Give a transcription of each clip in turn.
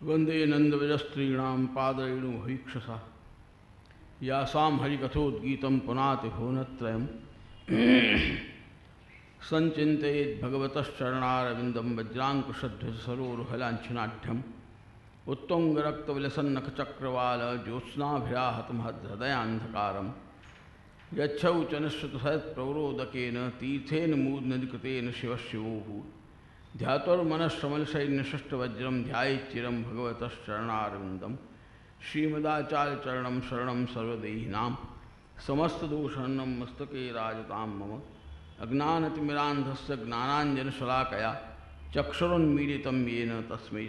વંદે નંદવિજસ્ત્રીણામ પાદરેણુ હૈક્ષસા યાસામ હરિકથોદ્ગીતમ પુનાતિ ભુવનત્રયમ સંચિંતયેત ભગવતશ્ચરણારવિંદમ વજ્રાંકુશદ્ધસરોરુહલાંછનાઢ્યમ ઉત્તુંગરક્તવિલસન્નખચક્રવાલ જ્યોત્સ્નાભિરાહતમ હૃદયાંધકારમ યચ્છૌ ચ નિઃસૃતસત્પ્રવરોદકેન તીર્થેન મૂર્નદિકૃતેન શિવશિવોભૂત ध्यातुर्मनश्रमलशैन्यषष्ट वज्रम ध्याय भगवत शरणारविंदम श्रीमदाचार्यचरणं शरण सर्वदेहिनां समस्तदूषणं मस्तके राजतां मम अज्ञानतिमिरान्धस्य ज्ञानांजनशलाकया चक्षुरुन्मीलितं येन श्री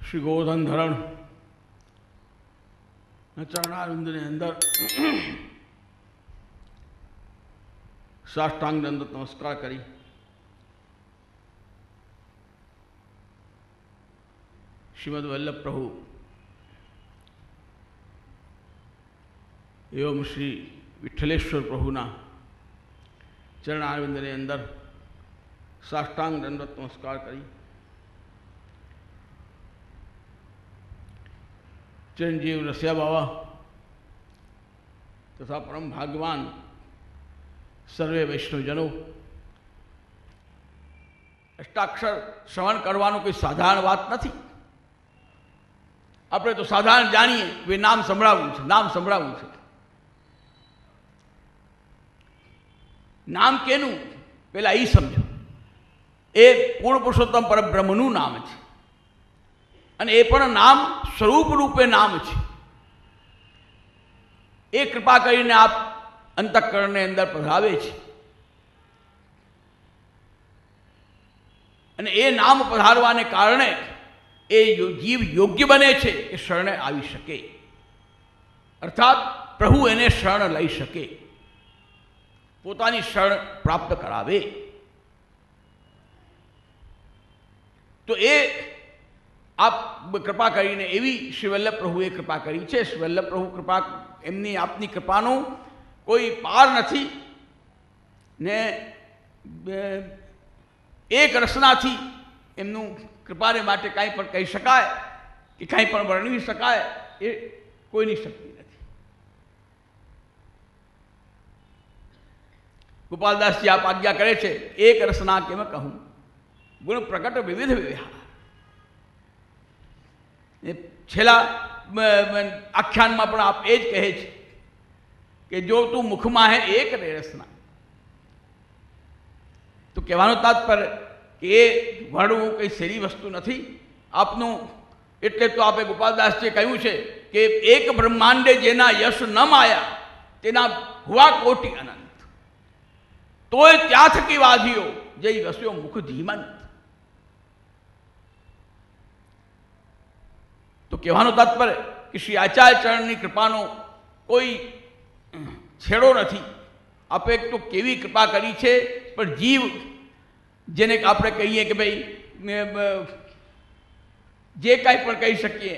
श्री गोधन धरण ચરણારવિંદની અંદર સાષ્ટાંગની અંદર નમસ્કાર કરી શ્રીમદ વલ્લભ પ્રભુ એવમ શ્રી વિઠ્ઠલેશ્વર પ્રભુના ચરણારવિંદની અંદર સાષ્ટાંગ દંડત નમસ્કાર કરી ચિરંજીવ રસિયા બાવા. તથા પરમ ભાગવાન સર્વે વૈષ્ણવજનો. અષ્ટાક્ષર શ્રવણ કરવાનું કોઈ સાધારણ વાત નથી. આપણે તો સાધારણ જાણીએ, કે નામ સંભળાવવું છે, નામ સંભળાવવું છે. નામ કેનું? પેલા એ સમજો. એ પૂર્ણ પુરુષોત્તમ પરબ્રહ્મનું નામ છે. અને એ પણ નામ સ્વરૂપ રૂપે નામ છે. એ કૃપા કરીને આપ અંતઃકરણની અંદર પધરાવે છે. અને એ નામ પધારવાને કારણે એ જીવ યોગ્ય બને છે કે શરણે આવી શકે. અર્થાત પ્રભુ એને શરણ લઈ શકે. પોતાની શરણ પ્રાપ્ત કરાવે. તો એ આપ કૃપા કરીને એવી શ્રી પ્રભુએ કૃપા કરી છે. શ્રી પ્રભુ કૃપા એમની આપની કૃપાનો કોઈ પાર નથી. ને એક રસનાથી એમનું કૃપાને માટે કાંઈ પણ કહી શકાય કે કાંઈ પણ વર્ણવી શકાય એ કોઈની શક્તિ નથી. ગોપાલદાસજી આપ આજ્ઞા કરે છે, એક રસના કેમ કહું? ગુણ પ્રગટ વિવિધ વિહાર છેલ્લા આખ્યાનમાં પણ આપ એ જ કહે છે કે જો તું મુખમાં હે એક રે તો કહેવાનો તાત્પર્ય કે એ વણવું કંઈ સેરી વસ્તુ નથી. આપનું, એટલે તો આપે ગોપાલદાસજીએ કહ્યું છે કે એક બ્રહ્માંડે જેના યશ ન માયા, તેના હુવા કોટી અનંત. તોય ત્યાં થકી વાધીઓ જય વસ્યો મુખ ધીમંત તો કહેવાનો તાત્પર્ય કે શ્રી આચાર્ય ચરણની કૃપાનો કોઈ છેડો નથી. આપે તો કેવી કૃપા કરી છે, પણ જીવ, જેને આપણે કહીએ કે ભાઈ જે કાંઈ પણ કહી શકીએ,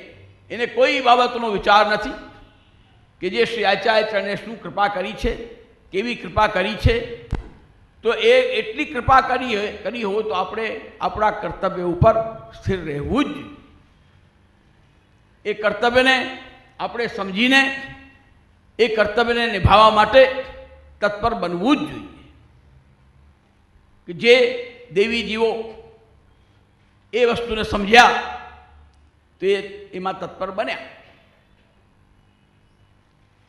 એને કોઈ બાબતનો વિચાર નથી કે જે શ્રી આચાર્ય ચરણે શું કૃપા કરી છે, કેવી કૃપા કરી છે. તો એ એટલી કૃપા કરી કરી હોય તો આપણે આપણા કર્તવ્ય ઉપર સ્થિર રહેવું જ એ કર્તવ્યને આપણે સમજીને, એ કર્તવ્યને નિભાવવા માટે તત્પર બનવું જ જોઈએ. કે જે દેવી જીવો એ વસ્તુને સમજ્યા, તો એ એમાં તત્પર બન્યા.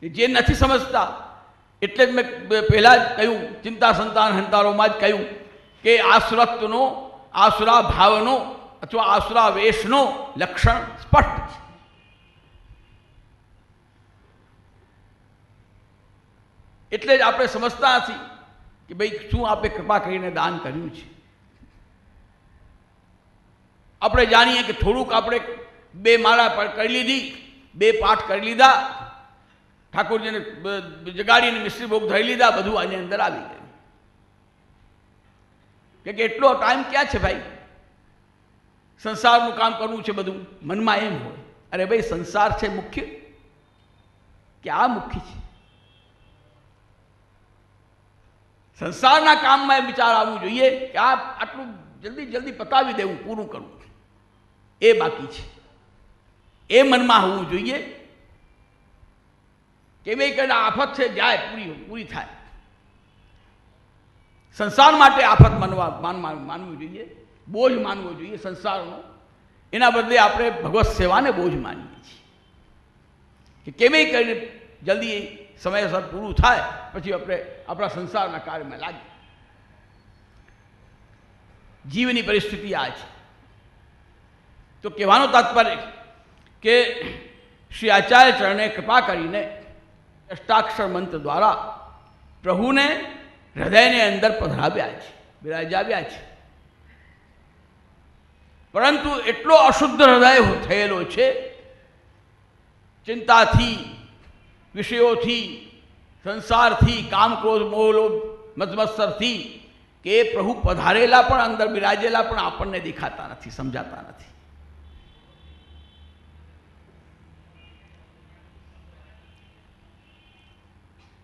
જે નથી સમજતા, એટલે જ મેં પહેલાં જ કહ્યું, ચિંતા સંતાન હંતારોમાં જ કહ્યું, કે આસુરત્વનો, આસુરા ભાવનો અથવા આસુરા વેશનો લક્ષણ સ્પષ્ટ છે. એટલે જ આપણે સમજતા નથી કે ભાઈ શું આપે કૃપા કરીને દાન કર્યું છે. આપણે જાણીએ કે થોડુંક આપણે બે માળા પર કરી લીધી, બે પાઠ કરી લીધા, ઠાકોરજીને જગાડીને મિશ્રી ભોગ ધરી લીધા, બધું આની અંદર આવી ગયું. કે એટલો ટાઈમ ક્યાં છે ભાઈ? સંસારનું કામ કરવું છે બધું, મનમાં એમ હોય. અરે ભાઈ, સંસાર છે મુખ્ય. કે આ મુખ્ય છે? સંસારના કામમાં એ વિચાર આવવું જોઈએ કે આ આટલું જલ્દી જલ્દી પતાવી દેવું, પૂરું કરવું. એ બાકી છે. એ મનમાં હોવું જોઈએ. કે ભાઈ કઈ આફત છે, જાય, પૂરી પૂરી થાય. સંસાર માટે આફત માનવા, માન, માન- માનવું જોઈએ. બોજ માનવો જોઈએ સંસારનો. એના બદલે આપણે ભગવત સેવાને બોજ માનીએ છીએ. કે કેમેય કરીને જલ્દી સમયસર પૂરું થાય. પછી આપણે આપણા સંસારના કાર્યમાં લાગીએ જીવની પરિસ્થિતિ આ છે. તો કહેવાનો તાત્પર્ય કે શ્રી આચાર્ય ચરણે કૃપા કરીને અષ્ટાક્ષર મંત્ર દ્વારા પ્રભુને હૃદયની અંદર પધરાવ્યા છે બિરાજાવ્યા છે. પરંતુ એટલો અશુદ્ધ હૃદય થયેલો છે, ચિંતાથી, વિષયોથી સંસારથી કામ ક્રોધ મોહલો મજમત્સરથી કે એ પ્રભુ પધારેલા પણ અંદર બિરાજેલા પણ આપણને દેખાતા નથી સમજાતા નથી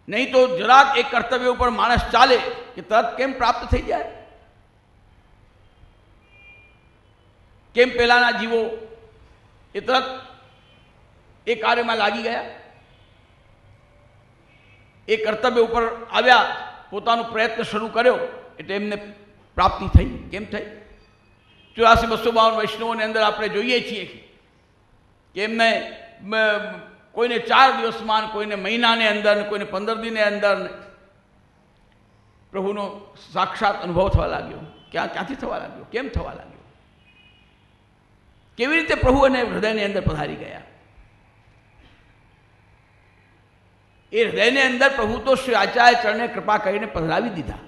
નહીં તો જરાક એ કર્તવ્ય ઉપર માણસ ચાલે કે તરત કેમ પ્રાપ્ત થઈ જાય કેમ પેલાના જીવો એ તરત એ કાર્યમાં લાગી ગયા એ કર્તવ્ય ઉપર આવ્યા, પોતાનો પ્રયત્ન શરૂ કર્યો, એટલે એમને પ્રાપ્તિ થઈ. કેમ થઈ? ચોરાસી બસો બાવન વૈષ્ણવોની અંદર આપણે જોઈએ છીએ કે એમને કોઈને ચાર દિવસમાં, કોઈને મહિનાની અંદર, કોઈને પંદર દિને અંદર પ્રભુનો સાક્ષાત અનુભવ થવા લાગ્યો. ક્યાં, ક્યાંથી થવા લાગ્યો? કેમ થવા લાગ્યો? કેવી રીતે પ્રભુ અને હૃદયની અંદર પધારી ગયા? એ હૃદયની અંદર પ્રભુ તો શ્રી આચાર્ય ચરણે કૃપા કરીને પધરાવી દીધા.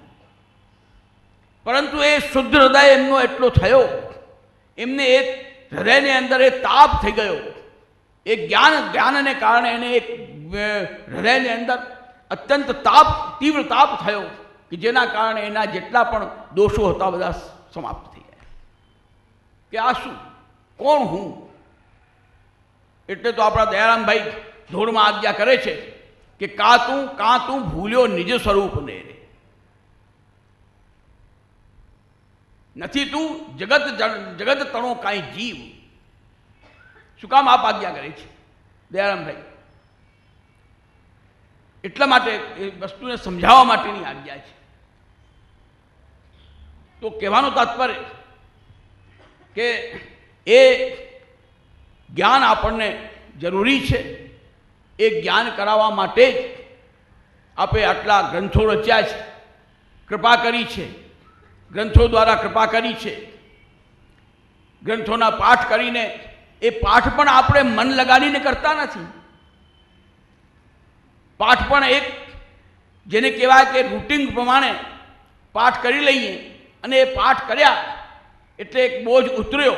પરંતુ એ શુદ્ધ હૃદય એમનો એટલો થયો, એમને એ હૃદયની અંદર એ તાપ થઈ ગયો. એ જ્ઞાન, જ્ઞાનને કારણે એને એક હૃદયની અંદર અત્યંત તાપ, તીવ્ર તાપ થયો કે જેના કારણે એના જેટલા પણ દોષો હતા બધા સમાપ્ત થઈ ગયા. કે આ શું? કોણ હું? એટલે તો આપણા દયારામભાઈ ધોળમાં આજ્ઞા કરે છે કે કા તું, કાં તું ભૂલ્યો નિજ સ્વરૂપને રે. નથી તું જગત જગત તણો કાંઈ જીવ. શું કામ આપ આજ્ઞા કરે છે? દયારામભાઈ. એટલા માટે એ વસ્તુને સમજાવવા માટેની આજ્ઞા છે. તો કહેવાનું તાત્પર્ય કે એ જ્ઞાન આપણને જરૂરી છે. એ જ્ઞાન કરાવવા માટે જ આપે આટલા ગ્રંથો રચ્યા છે. કૃપા કરી છે. ગ્રંથો દ્વારા કૃપા કરી છે. ગ્રંથોના પાઠ કરીને એ પાઠ પણ આપણે મન લગાડીને કરતા નથી. પાઠ પણ એક જેને કહેવાય કે રૂટિન પ્રમાણે પાઠ કરી લઈએ અને એ પાઠ કર્યા એટલે એક બોજ ઉતર્યો.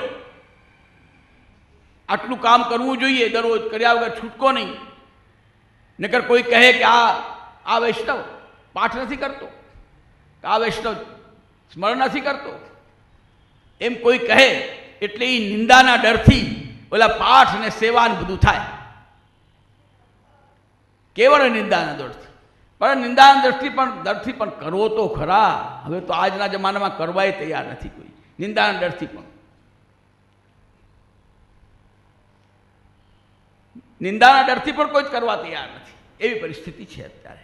આટલું કામ કરવું જોઈએ. દરરોજ કર્યા વગર છૂટકો નહીં. નકર કોઈ કહે કે આ આ વૈષ્ણવ પાઠ નથી કરતો આ વૈષ્ણવ સ્મરણ નથી કરતો. એમ કોઈ કહે, એટલે એ નિંદાના ડરથી ઓલા પાઠ ને સેવાન બધું થાય. કેવળ નિંદાના દરથી પણ નિંદાના દ્રષ્ટિ પણ દરથી પણ કરવો તો ખરા. હવે તો આજના જમાનામાં કરવાય તૈયાર નથી કોઈ. નિંદાના ડરથી પણ. નિંદાના ડરથી પણ કોઈ જ કરવા તૈયાર નથી. એવી પરિસ્થિતિ છે અત્યારે.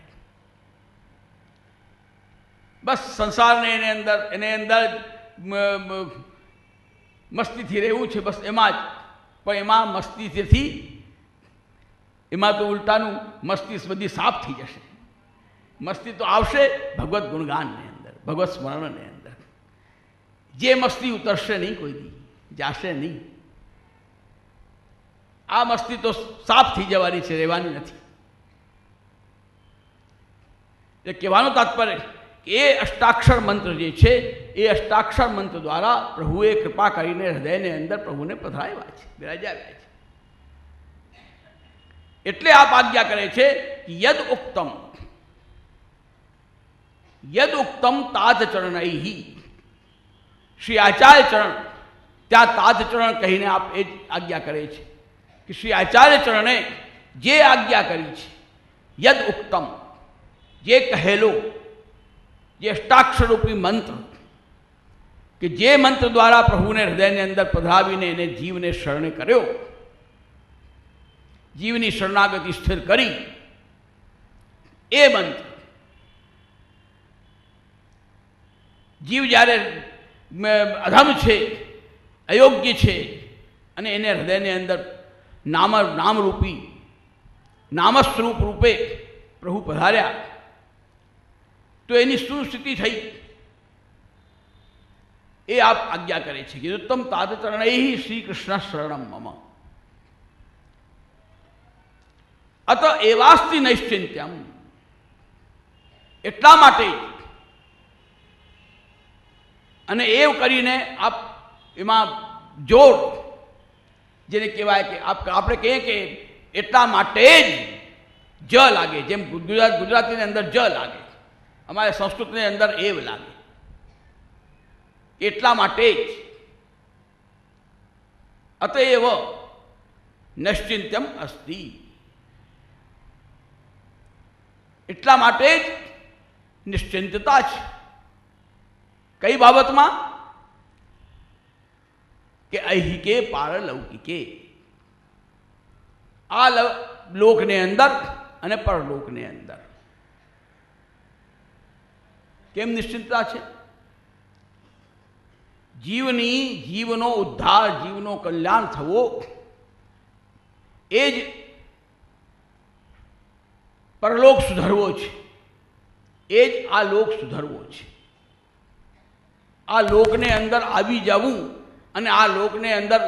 બસ સંસારને એની અંદર એની અંદર મસ્તીથી રહેવું છે, બસ એમાં જ. પણ એમાં મસ્તીથી, એમાં તો ઉલટાનું મસ્તી બધી સાફ થઈ જશે. મસ્તી તો આવશે ભગવત ગુણગાનની અંદર, ભગવત સ્મરણની અંદર. જે મસ્તી ઉતરશે નહીં કોઈ જાશે નહીં. આ મસ્તી તો સાફ થઈ જવાની છે, રહેવાની નથી. એ કહેવાનું તાત્પર્ય એ અષ્ટાક્ષર મંત્ર જે છે, એ અષ્ટાક્ષર મંત્ર દ્વારા પ્રભુએ કૃપા કરીને હૃદયની અંદર પ્રભુને પધરાવ્યા છે બિરાજાવ્યા છે. એટલે આપ આજ્ઞા કરે છે યદ ઉક્તમ યદ ઉક્તમ તાત ચરણૈહી. શ્રી આચાર્ય ચરણ, ત્યાં તાત ચરણ કહીને આપ એ આજ્ઞા કરે છે. કે શ્રી આચાર્ય ચરણે જે આજ્ઞા કરી છે, યદ ઉક્તમ, જે કહેલો, જે અષ્ટાક્ષરૂપી મંત્ર, કે જે મંત્ર દ્વારા પ્રભુને હૃદયની અંદર પધરાવીને એને જીવને શરણે કર્યો, જીવની શરણાગતિ સ્થિર કરી, એ મંત્ર, જીવ જ્યારે અધમ છે, અયોગ્ય છે, અને એને હૃદયની અંદર નામ નામરૂપી, નામસ્વરૂપ રૂપે પ્રભુ પધાર્યા. તો એની શું સ્થિતિ થઈ? એ આપ આજ્ઞા કરે છે કે ઉત્તમ તાદચરણ શ્રી કૃષ્ણ શરણમ મમ. અત એવાસ્તિ નૈશ્ચિંત્યમ. એટલા માટે અને એ કરીને આપ એમાં જોર જેને કહેવાય કે આપ આપણે કહીએ કે એટલા માટે જ જ લાગે, જેમ ગુજરાત ગુજરાતીની અંદર જ લાગે અમારે સંસ્કૃતની અંદર એવ લાગે. એટલા માટે જ. અતએવ નિશ્ચિંત્યમ અસ્તિ. એટલા માટે જ નિશ્ચિંતતા છે. કઈ બાબતમાં? કે અહિકે પારલૌકિકે આ લ- લોકની અંદર અને પરલોકની અંદર કેમ નિશ્ચિંતતા છે જીવની જીવનો ઉદ્ધાર જીવનો કલ્યાણ થવો એ જ પરલોક સુધરવો છે એ જ આ લોક સુધરવો છે આ લોકને અંદર આવી જવું અને આ લોકને અંદર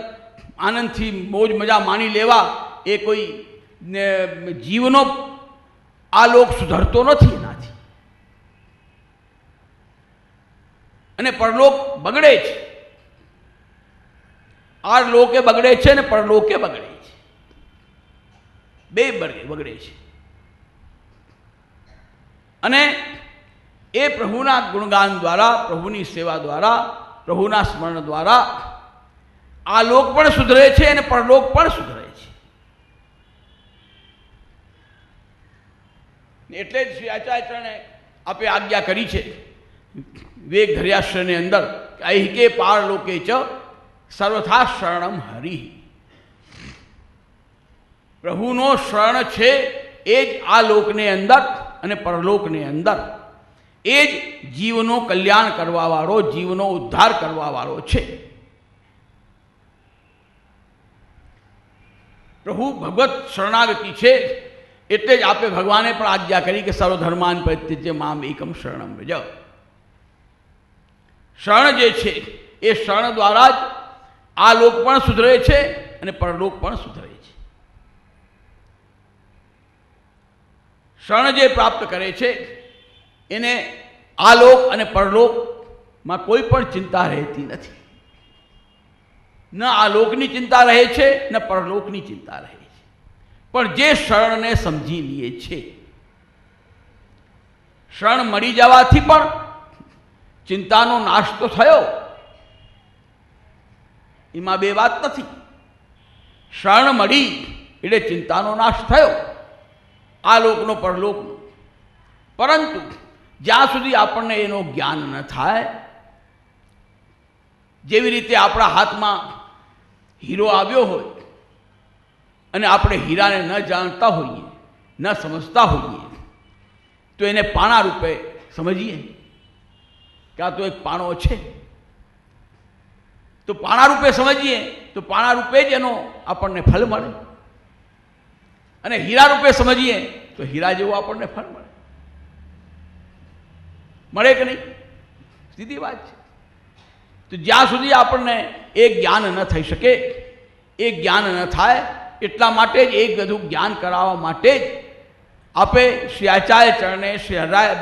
આનંદથી મોજ મજા માણી લેવા એ કોઈ જીવનો આ લોક સુધરતો નથી એનાથી. અને પરલોક બગડે છે. આ લોકે બગડે છે ને પરલોકે બગડે છે. બે બગડે બગડે છે. અને એ પ્રભુના ગુણગાન દ્વારા, પ્રભુની સેવા દ્વારા, પ્રભુના સ્મરણ દ્વારા આ લોક પણ સુધરે છે અને પરલોક પણ સુધરે છે. એટલે જ શ્રી આચાર્યચરણે આપે આજ્ઞા કરી છે વેગ ધર્યાશ્રયની અંદર કે અહિકે પાર લોકે ચ સર્વથા શરણમ હરિ. પ્રભુનો શરણ છે એ જ આ લોકની અંદર અને પરલોકની અંદર. એ જ જીવનો કલ્યાણ કરવાવાળો, જીવનો ઉદ્ધાર કરવાવાળો છે. પ્રભુ ભગવત શરણાગતિ છે એટલે જ આપે ભગવાને પણ આજ્ઞા કરી કે સર્વધર્માન પરિત્યજ્ય મામ એકમ શરણમ વ્રજ શરણ જે છે, એ શરણ દ્વારા જ આ લોક પણ સુધરે છે અને પરલોક પણ સુધરે છે. શરણ જે પ્રાપ્ત કરે છે, એને આ લોક અને પરલોકમાં કોઈ પણ ચિંતા રહેતી નથી. ન આ લોકની ચિંતા રહે છે, ન પરલોકની ચિંતા રહે છે. પણ જે શરણને સમજી લે છે, શરણ મળી જવાથી પણ ચિંતાનો નાશ તો થયો. એમાં બે વાત નથી. શરણ મળી એટલે ચિંતાનો નાશ થયો. આ લોકનો પરલોકનો પરંતુ જ્યાં સુધી આપણને એનો જ્ઞાન ન થાય, જેવી રીતે આપણા હાથમાં હીરો આવ્યો હોય અને આપણે હીરાને ન જાણતા હોઈએ, ન સમજતા હોઈએ, તો એને પાણા રૂપે સમજીએ. કે આ તો એક પાણો છે. તો પાણા રૂપે સમજીએ, તો પાણા રૂપે જ એનો આપણને ફળ મળે. અને હીરા રૂપે સમજીએ, તો હીરા જેવું આપણને ફળ મળે. મળે કે નહીં? સીધી વાત છે. તો જ્યાં સુધી આપણને એ જ્ઞાન ન થઈ શકે, એ જ્ઞાન ન થાય, એટલા માટે જ એ બધું જ્ઞાન કરાવવા માટે જ આપે શ્રી આચાર્ય ચરણે, શ્રી હરાય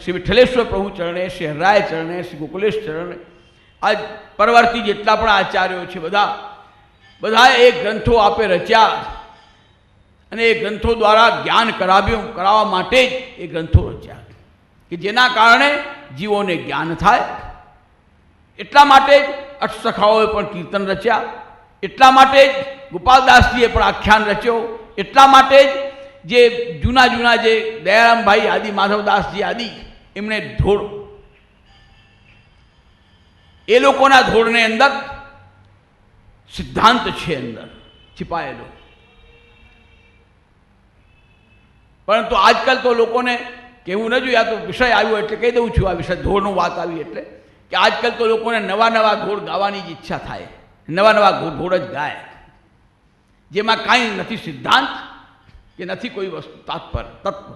શ્રી વિઠ્ઠલેશ્વર પ્રભુ ચરણે, શ્રી હરાય ચરણે, શ્રી ગોકુલેશ ચરણે, આ પરવર્તી જેટલા પણ આચાર્યો છે બધા, બધાએ એ ગ્રંથો આપે રચ્યા અને એ ગ્રંથો દ્વારા જ્ઞાન કરાવ્યું, કરાવવા માટે જ એ ગ્રંથો રચ્યા, કે જેના કારણે જીવોને જ્ઞાન થાય એટલા માટે જ અષ્ટસખાઓએ પણ કીર્તન રચ્યા. એટલા માટે જ ગોપાલદાસજીએ પણ આખ્યાન રચ્યો. એટલા માટે જ જે જૂના જૂના જે દયારામભાઈ આદિ માધવદાસજી આદિ, એમણે ધોળ. એ લોકોના ધોળને અંદર સિદ્ધાંત છે અંદર, છિપાયેલો. પરંતુ આજકાલ તો લોકોને કહેવું ન જોઈએ, આ તો વિષય આવ્યો એટલે કહી દઉં છું, આ વિષય ધોળનું વાત આવી એટલે. કે આજકાલ તો લોકોને નવા નવા ઘોડ ગાવાની જ ઈચ્છા થાય. નવા નવા ઘોડ જ ગાય. જેમાં કાંઈ નથી સિદ્ધાંત કે નથી કોઈ વસ્તુ તાત્પર તત્વ.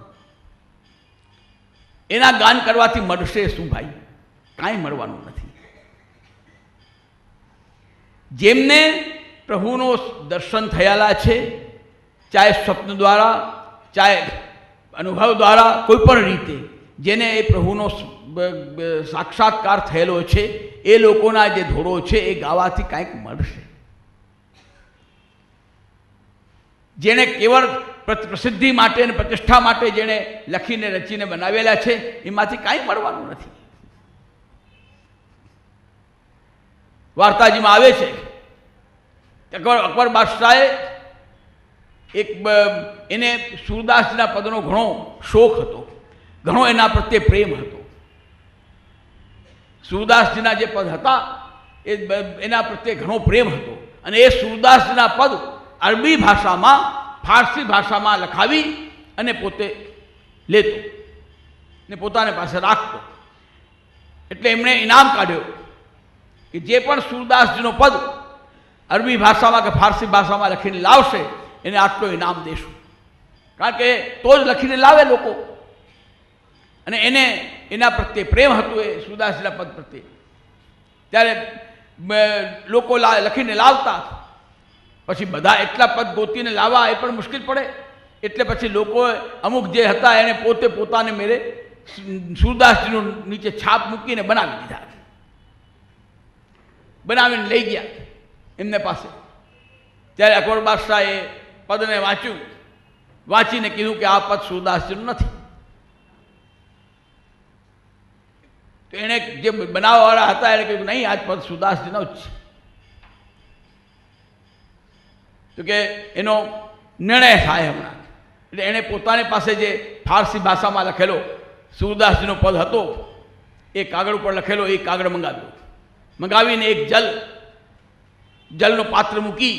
એના ગાન કરવાથી મળશે શું ભાઈ? કાંઈ મળવાનું નથી. જેમને પ્રભુનો દર્શન થયેલા છે, ચાહે સ્વપ્ન દ્વારા, ચાહે અનુભવ દ્વારા, કોઈ પણ રીતે જેને એ પ્રભુનો સાક્ષાત્કાર થયેલો છે, એ લોકોના જે ધોળો છે, એ ગાવાથી કાંઈક મળશે. જેણે કેવળ પ્રસિદ્ધિ માટે અને પ્રતિષ્ઠા માટે જેણે લખીને, રચીને બનાવેલા છે, એમાંથી કાંઈ મળવાનું નથી. વાર્તાજીમાં આવે છે અકબર અકબર બાદશાહે એક એને સુરદાસના પદનો ઘણો શોખ હતો. ઘણો એના પ્રત્યે પ્રેમ હતો. સુરદાસજીના જે પદ હતા, એ એના પ્રત્યે ઘણો પ્રેમ હતો. અને એ સુરદાસજીના પદ અરબી ભાષામાં, ફારસી ભાષામાં લખાવી અને પોતે લેતો ને પોતાને પાસે રાખતો. એટલે એમણે ઇનામ કાઢ્યો કે જે પણ સુરદાસજીનો પદ અરબી ભાષામાં કે ફારસી ભાષામાં લખીને લાવશે, એને આટલો ઇનામ દેશું. કારણ કે તો જ લખીને લાવે લોકો. અને એને એના પ્રત્યે પ્રેમ હતું એ સુરદાસજીના પદ પ્રત્યે. ત્યારે લોકો લખીને લાવતા. પછી બધા એટલા પદ ગોતીને લાવવા એ પણ મુશ્કેલ પડે. એટલે પછી લોકોએ અમુક જે હતા એને પોતે પોતાને મેરે સુરદાસજીનું નીચે છાપ મૂકીને બનાવી દીધા. બનાવીને લઈ ગયા એમને પાસે. ત્યારે અકબર બાદશાહે પદને વાંચ્યું. વાંચીને કીધું કે આ પદ સુરદાસજીનું નથી. તો એણે જે બનાવવાવાળા હતા એને કહ્યું નહીં આ પદ સુરદાસજીનો જ છે. તો કે એનો નિર્ણય થાય હમણાં. એટલે એણે પોતાની પાસે જે ફારસી ભાષામાં લખેલો, સુરદાસજીનો પદ હતો એ કાગળ ઉપર લખેલો એ કાગળ મંગાવ્યો. મંગાવીને એક જલ, જલનો પાત્ર મૂકી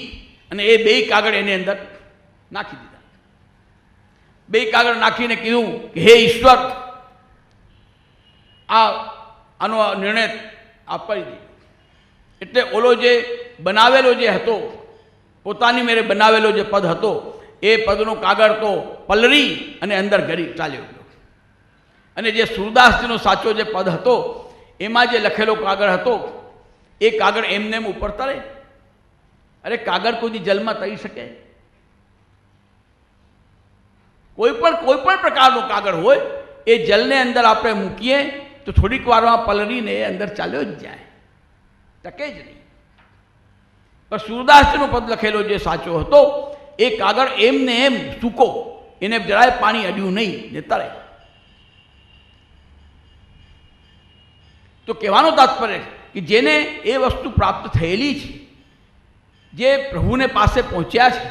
અને એ બે કાગળ એની અંદર નાખી દીધા. બે કાગળ નાખીને કીધું કે, હે ઈશ્વર, આ આનો નિર્ણય આપી દીધો એટલે ઓલો જે બનાવેલો જે હતો, પોતાની મેરે બનાવેલો જે પદ હતો, એ પદનો કાગળ તો પલરી અને અંદર ગરી ચાલ્યો ગયો. અને જે સુરદાસજીનો સાચો જે પદ હતો, એમાં જે લખેલો કાગળ હતો, એ કાગળ એમને એમ ઉપર તરે અરે કાગળ કોઈ જલમાં તરી શકે? કોઈ પણ કોઈ પણ પ્રકારનો કાગળ હોય, એ જલને અંદર આપણે મૂકીએ તો થોડીક વારમાં પલળીને અંદર ચાલ્યો જ જાય. ટકે જ નહીં. પણ સુરદાસજીનો પદ લખેલો જે સાચો હતો, એ કાગળ એમને એમ સૂકો, એને જરાય પાણી અડ્યું નહીં, ને તરે તો કહેવાનો તાત્પર્ય કે જેને એ વસ્તુ પ્રાપ્ત થયેલી છે, જે પ્રભુને પાસે પહોંચ્યા છે,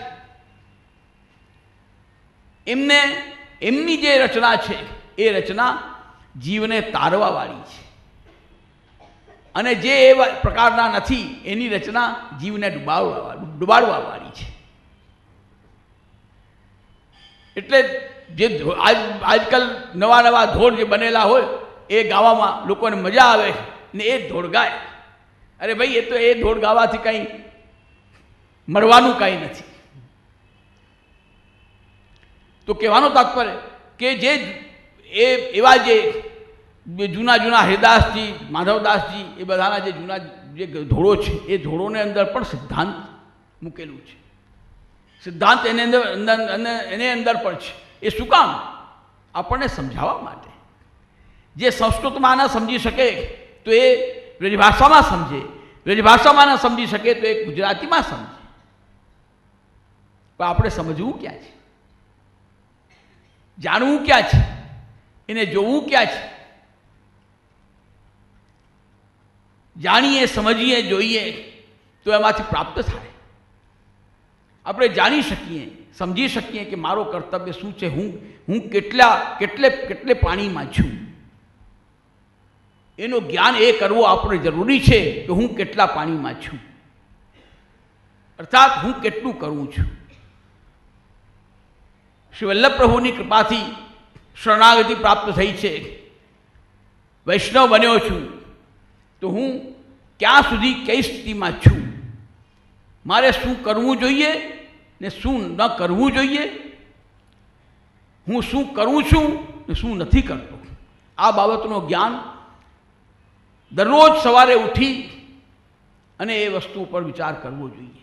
એમને, એમની જે રચના છે, એ રચના જીવને તારવાવાળી છે. અને જે એવા પ્રકારના નથી, એની રચના જીવને ડૂબાડવા, ડૂબાડવાવાળી છે. એટલે જે આજ, આજકાલ નવા નવા ધોળ જે બનેલા હોય, એ ગાવામાં લોકોને મજા આવે ને એ ધોળ ગાય. અરે ભાઈ, એ તો એ ધોળ ગાવાથી કંઈ મરવાનું કાંઈ નથી. તો કહેવાનો તાત્પર્ય કે જે એ એવા જે જૂના જૂના હરિદાસજી, માધવદાસજી, એ બધાના જે જૂના જે ધોળો છે, એ ધોળોને અંદર પણ સિદ્ધાંત મૂકેલું છે. સિદ્ધાંત એની અંદર અંદર, અને અંદર પણ છે. એ શું કામ? આપણને સમજાવવા માટે. જે સંસ્કૃતમાં ન સમજી શકે, તો એ વ્રજભાષામાં સમજે. વ્રજભાષામાં ન સમજી શકે, તો એ ગુજરાતીમાં સમજે. પણ આપણે સમજવું ક્યાં છે? જાણવું ક્યાં છે? એને જોવું ક્યાં છે? જાણીએ, સમજીએ, જોઈએ, તો એમાંથી પ્રાપ્ત થાય. આપણે જાણી શકીએ, સમજી શકીએ કે મારો કર્તવ્ય શું છે, હું હું કેટલા, કેટલે કેટલે પાણીમાં છું. એનું જ્ઞાન એ કરવું આપણે જરૂરી છે કે હું કેટલા પાણીમાં છું. અર્થાત હું કેટલું કરું છું. શ્રી વલ્લભ પ્રભુની કૃપાથી શરણાગતિ પ્રાપ્ત થઈ છે. વૈષ્ણવ બન્યો છું. તો હું ક્યાં સુધી કઈ સ્થિતિમાં છું? મારે શું કરવું જોઈએ ને શું ન કરવું જોઈએ? હું શું કરું છું ને શું નથી કરતો? આ બાબતનું જ્ઞાન દરરોજ સવારે ઉઠી અને એ વસ્તુ ઉપર વિચાર કરવો જોઈએ.